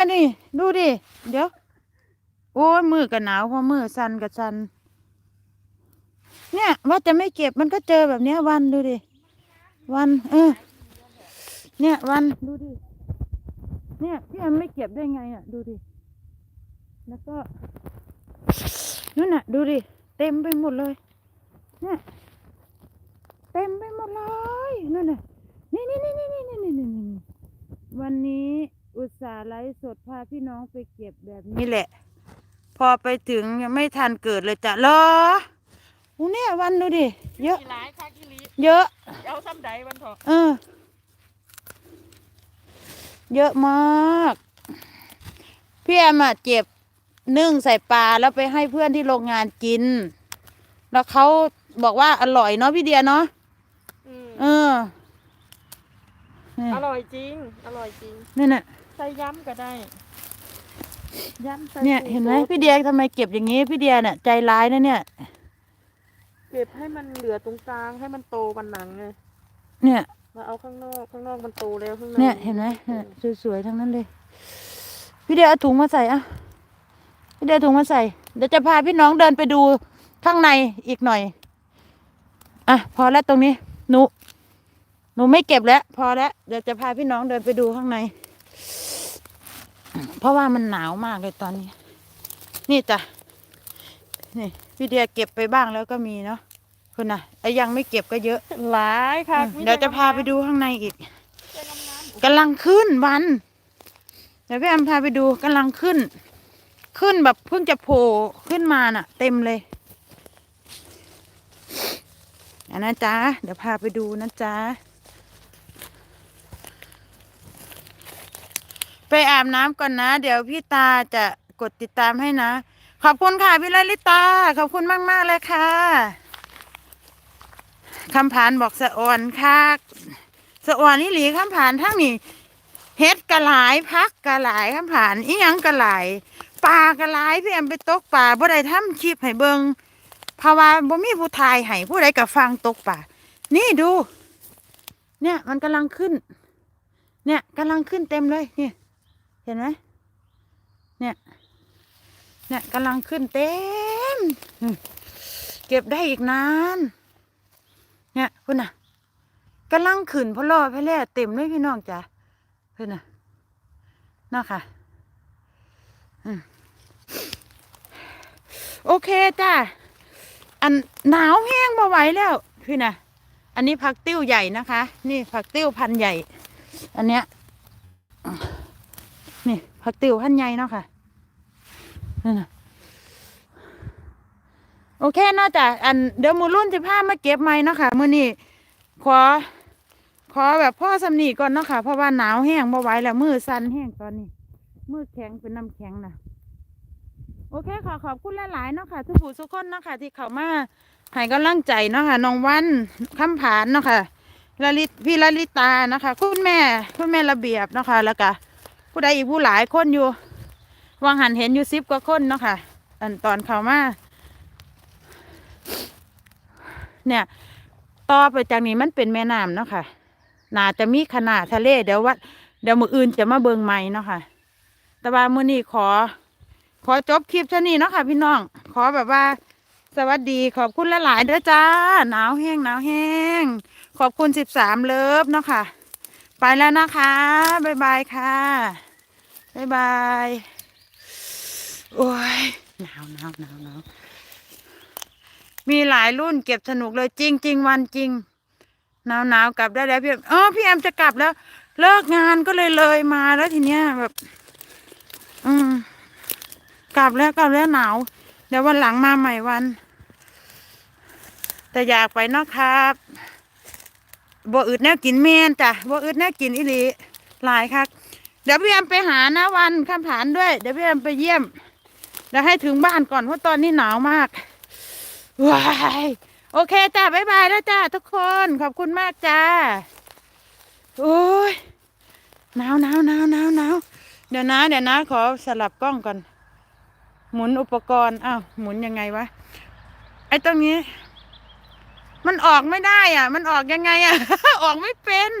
อันนี้ดูดิ เดี๋ยว โอ้ยมือกับหนาวพอมือสั่นกับสั่นเนี่ย ว่าจะไม่เก็บมันก็เจอแบบเนี้ย วันดูดิ วัน เออ เนี่ย วันดูดิ เนี่ยพี่ไม่เก็บได้ไงอะ ดูดิ แล้วก็นู่นน่ะ ดูดิ เต็มไปหมดเลย เนี่ย เต็มไปหมดเลย นั่นน่ะ นี่นี่นี่นี่นี่นี่นี่วันนี้ อุตส่าห์ไลฟ์สดพาพี่น้องไปเก็บแบบนี้แหละ พอไปถึงยังไม่ทันเกิดเลยจ้ะเหรออู้เนี่ยวันดูดิ เยอะมีหลายค่ะกิริเยอะ เอาซ้ำใดวันเถอะเออ เยอะมาก พี่แอมอะเจ็บนึ่งใส่ปลาแล้วไปให้เพื่อนที่โรงงานกิน แล้วเขาบอกว่าอร่อยเนาะพี่เดียเนาะอืมเออนี่อร่อยจริง อร่อยจริง นี่น่ะใส่ย้ำก็ได้ ย้ำใส่เนี่ยปูเห็นไหมโต๊ะพี่เดียทำไมเก็บอย่างนี้พี่เดียเนี่ยใจร้ายนะเนี่ย เก็บให้มันเหลือตรงกลางให้มันโตกันหนังไงเนี่ยมาเอาข้างนอกข้างนอกมันโตแล้วข้างในเนี่ยเห็นไหมเนี่ยสวยๆทั้งนั้นเลย พี่เดียเอาถุงมาใส่อะพี่เดียเอาถุงมาใส่เดี๋ยวจะพาพี่น้องเดินไปดูข้างในอีกหน่อยอะพอแล้วตรงนี้หนูหนูไม่เก็บแล้ว พอแล้วเดี๋ยวจะพาพี่น้องเดินไปดูข้างใน เพราะว่ามันหนาวมากเลยตอนนี้ นี่จ้ะนี่พี่เดียเก็บไปบ้างแล้วก็มีเนาะคุณน่ะไอ้ยังไม่เก็บก็เยอะหลายค่ะเดี๋ยวจะพาไปดูข้างในอีกเจ้างามกำลังขึ้นวันเดี๋ยวพี่แอมพาไปดูกำลังขึ้น ขึ้นแบบเพิ่งจะโผล่ขึ้นมาน่ะ เต็มเลยอันนะจ๊ะเดี๋ยวพาไปดูนะจ๊ะ ไปอาบน้ำก่อนนะ เดี๋ยวพี่ตาจะกดติดตามให้นะ ขอบคุณค่ะพี่ลลิตา ขอบคุณมากมากเลยค่ะคำผานบอกสะอ่อนค่ะสะอ่อนนี่หลีคำผานทั้งนี้เฮ็ดกระหลายพักกระหลายคำผ่านอีหยังกระหลายปลากระหลายพี่แอมไปตกปลาบ่ได้ทำคลิปให้เบิงเพราะว่าบ่มีผู้ทายให้ผู้ใดก็ฟังตกปลานี่ดู เนี่ยมันกำลังขึ้น เนี่ยกำลังขึ้นเต็มเลยนี่ เห็นไหมเนี่ย เนี่ยกำลังขึ้นเต็ม เก็บได้อีกนาน เนี่ยคุณน่ะกำลังขึ้นเพราะรอเพราะแล่เต็มเลยพี่น้องจ้ะเพื่อนน่ะเนาค่ะโอเคจ้าอันหนาวแห้งมาไหวแล้วพี่น่ะอันนี้ผักติ้วใหญ่นะคะ นี่ผักติ้วพันใหญ่ อันเนี้ย นี่ผักติ้วพันใหญ่เนาะค่ะนั่นน่ะโอเคนาะจ้ะอันเดี๋ยวมือรุ่นสิผ้ามาเก็บไหมเนาะค่ะมือนี้ขอ ขอแบบพ่อสำนีก่อนเนาะค่ะ เพราะว่าหนาวแห้งบ่ไหวแล้วมือสั่นแห้งตอนนี้ มือแข็งเป็นน้ำแข็งนะโอเคค่ะขอบคุณหลายๆเนาะค่ะทุกผู้ทุกคนเนาะค่ะ ที่เข้ามาให้กำลังใจเนาะค่ะน้องวันคำผานเนาะค่ะลลิตพี่ลลิตานะคะ คุณแม่ คุณแม่ระเบียบเนาะค่ะแล้วก็ ผู้ใดอีกผู้หลายคนอยู่วางหันเห็นอยู่สิบกว่าคนเนาะค่ะ อันตอนเขามาเนี่ยต่อไปจากนี้มันเป็นแม่น้ำเนาะค่ะน่าจะมีขนาดทะเลเดี๋ยววัดเดี๋ยวมืออื่นจะมาเบิงใหม่เนาะค่ะ แต่ว่ามือนี้ขอ ขอจบคลิปเท่านี้เนาะค่ะ พี่น้อง ขอแบบว่า สวัสดีขอบคุณลหลายๆเด้อจ้า หนาวแห้งหนาวแห้ง ขอบคุณสิบสามเลิฟเนาะค่ะ ไปแล้วนะคะบ๊ายบายค่ะบ๊ายบายโอ้ยหนาวหนาวหนาวหนาวมีหลายรุ่นเก็บสนุกเลยจริงจริงๆวันจริงหนาวหนาวกลับได้แล้วพี่แอมอ๋อพี่แอมจะกลับแล้ว เลิกงานก็เลยเลยมาแล้วทีเนี้ยแบบ อืมกลับแล้วกลับแล้วหนาว เดี๋ยววันหลังมาใหม่วัน แต่อยากไปเนาะครับ บ่อึดแนวกินเมนจ้ะบ่อึดแนวกินอีหลีหลายครับเดี๋ยวพี่แอมไปหานะวันข้ามผานด้วย เดี๋ยวพี่แอมไปเยี่ยมเดี๋ยวให้ถึงบ้านก่อนเพราะตอนนี้หนาวมากว้ายโอเคจ้าบ๊ายบายแล้วจ้าทุกคนขอบคุณมากจ้าโอ้ยหนาวหนาวหนาวหนาวหนาวเดี๋ยวนะเดี๋ยวนะ ขอสลับกล้องก่อน หมุนอุปกรณ์อ้าวหมุนยังไงวะไอ้ตรงนี้ มันออกไม่ได้อะ มันออกยังไงอะ ออกไม่เป็น